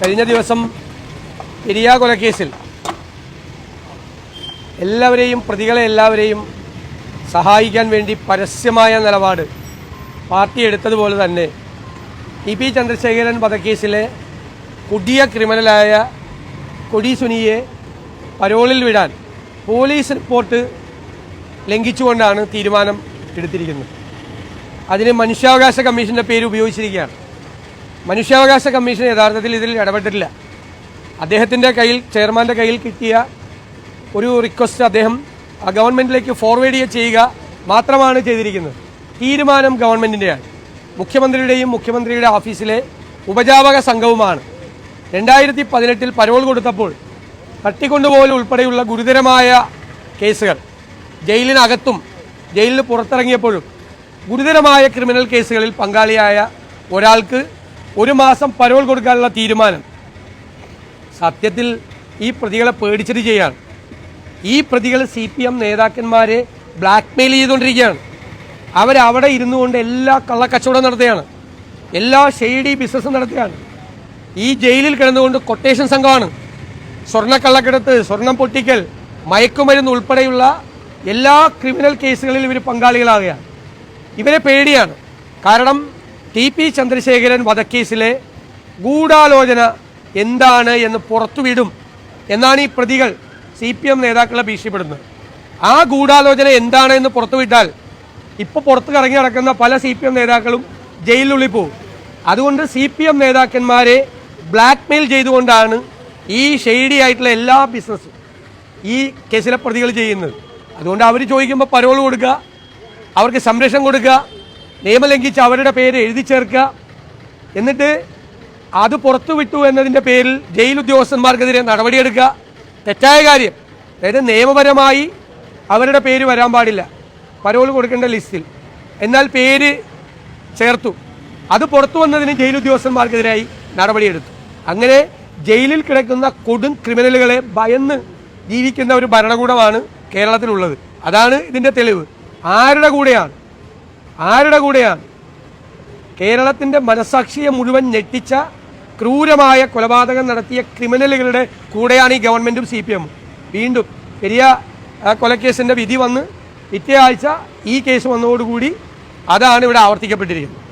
കഴിഞ്ഞ ദിവസം പെരിയ കൊലക്കേസിൽ എല്ലാവരെയും പ്രതികളെ എല്ലാവരെയും സഹായിക്കാൻ വേണ്ടി പരസ്യമായ നിലപാട് പാർട്ടി എടുത്തതുപോലെ തന്നെ ഇ പി ചന്ദ്രശേഖരൻ വധക്കേസിലെ കൊടിയ ക്രിമിനലായ കൊടി സുനിയെ പരോളിൽ വിടാൻ പോലീസ് റിപ്പോർട്ട് ലംഘിച്ചുകൊണ്ടാണ് തീരുമാനം എടുത്തിരിക്കുന്നത്. അതിന് മനുഷ്യാവകാശ കമ്മീഷന്റെ പേര് ഉപയോഗിച്ചിരിക്കുകയാണ്. മനുഷ്യാവകാശ കമ്മീഷൻ യഥാർത്ഥത്തിൽ ഇതിൽ ഇടപെട്ടിട്ടില്ല. അദ്ദേഹത്തിന്റെ കയ്യിൽ ചെയർമാന്റെ കയ്യിൽ കിട്ടിയ ഒരു റിക്വസ്റ്റ് അദ്ദേഹം ആ ഗവൺമെന്റിലേക്ക് ഫോർവേഡ് ചെയ്യുക മാത്രമാണ് ചെയ്തിരിക്കുന്നത്. തീരുമാനം ഗവൺമെന്റിന്റെയാണ് മുഖ്യമന്ത്രിയുടെയും മുഖ്യമന്ത്രിയുടെ ഓഫീസിലെ ഉപജാപക സംഘവുമാണ്. രണ്ടായിരത്തി പതിനെട്ടിൽ പരോൾ കൊടുത്തപ്പോൾ തട്ടിക്കൊണ്ടുപോകൽ ഉൾപ്പെടെയുള്ള ഗുരുതരമായ കേസുകൾ ജയിലിനകത്തും ജയിലിന് പുറത്തിറങ്ങിയപ്പോഴും ഗുരുതരമായ ക്രിമിനൽ കേസുകളിൽ പങ്കാളിയായ ഒരാൾക്ക് ഒരു മാസം പരോൾ കൊടുക്കാനുള്ള തീരുമാനം. സത്യത്തിൽ ഈ പ്രതികളെ പേടിച്ചിട്ട് ചെയ്യാണ്. ഈ പ്രതികൾ സി പി എം നേതാക്കന്മാരെ ബ്ലാക്ക്മെയിൽ ചെയ്തുകൊണ്ടിരിക്കുകയാണ്. അവരവിടെ ഇരുന്നു കൊണ്ട് എല്ലാ കള്ളക്കച്ചവടം നടത്തുകയാണ്. എല്ലാ ഷെയ്ഡി ബിസിനസ്സും നടത്തുകയാണ്. ഈ ജയിലിൽ കിടന്നുകൊണ്ട് കൊട്ടേഷൻ സംഘമാണ്. സ്വർണക്കള്ളക്കിടത്ത് സ്വർണം പൊട്ടിക്കൽ മയക്കുമരുന്ന് ഉൾപ്പെടെയുള്ള എല്ലാ ക്രിമിനൽ കേസുകളിലും ഇവർ പങ്കാളികളാകുകയാണ് ഇവരെ പേടിയാണ്. കാരണം ടി പി ചന്ദ്രശേഖരൻ വധക്കേസിലെ ഗൂഢാലോചന എന്താണ് എന്ന് പുറത്തുവിടും എന്നാണ് ഈ പ്രതികൾ സി പി എം നേതാക്കളെ ഭീഷണിപ്പെടുന്നത് ആ ഗൂഢാലോചന എന്താണ് എന്ന് പുറത്തുവിട്ടാൽ ഇപ്പോൾ പുറത്ത് കറങ്ങി നടക്കുന്ന പല സി പി എം നേതാക്കളും ജയിലിനുള്ളിൽ പോകും. അതുകൊണ്ട് സി പി എം നേതാക്കന്മാരെ ബ്ലാക്ക്മെയിൽ ചെയ്തുകൊണ്ടാണ് ഈ ഷെയ്ഡി ആയിട്ടുള്ള എല്ലാ ബിസിനസ്സും ഈ കേസിലെ പ്രതികൾ ചെയ്യുന്നത്. അതുകൊണ്ട് അവർ ചോദിക്കുമ്പോൾ പരോൾ കൊടുക്കുക അവർക്ക് സംരക്ഷണം കൊടുക്കുക നിയമം ലംഘിച്ച് അവരുടെ പേര് എഴുതി ചേർക്കുക. എന്നിട്ട് അത് പുറത്തു വിട്ടു എന്നതിന്റെ പേരിൽ ജയിൽ ഉദ്യോഗസ്ഥന്മാർക്കെതിരെ നടപടിയെടുക്കുക. തെറ്റായ കാര്യം. അതായത് നിയമപരമായി അവരുടെ പേര് വരാൻ പാടില്ല. പരോൾ കൊടുക്കേണ്ട ലിസ്റ്റിൽ. എന്നാൽ പേര് ചേർത്തു. അത് പുറത്തു വന്നതിന് ജയിൽ ഉദ്യോഗസ്ഥന്മാർക്കെതിരായി നടപടിയെടുത്തു. അങ്ങനെ ജയിലിൽ കിടക്കുന്ന കൊടും ക്രിമിനലുകളെ ഭയന്ന് ജീവിക്കുന്ന ഒരു ഭരണകൂടമാണ് കേരളത്തിലുള്ളത്. അതാണ് ഇതിന്റെ തെളിവ്. ആരുടെ കൂടെയാണ്? ആരുടെ കൂടെയാണ് കേരളത്തിന്റെ മനസാക്ഷിയെ മുഴുവൻ ഞെട്ടിച്ച ക്രൂരമായ കൊലപാതകം നടത്തിയ ക്രിമിനലുകളുടെ കൂടെയാണ് ഈ ഗവൺമെന്റും സി പി എമ്മും. വീണ്ടും പെരിയ കൊലക്കേസിന്റെ വിധി വന്ന് പിറ്റേ ആഴ്ച ഈ കേസ് വന്നതോടുകൂടി അതാണ് ഇവിടെ ആവർത്തിക്കപ്പെട്ടിരിക്കുന്നത്.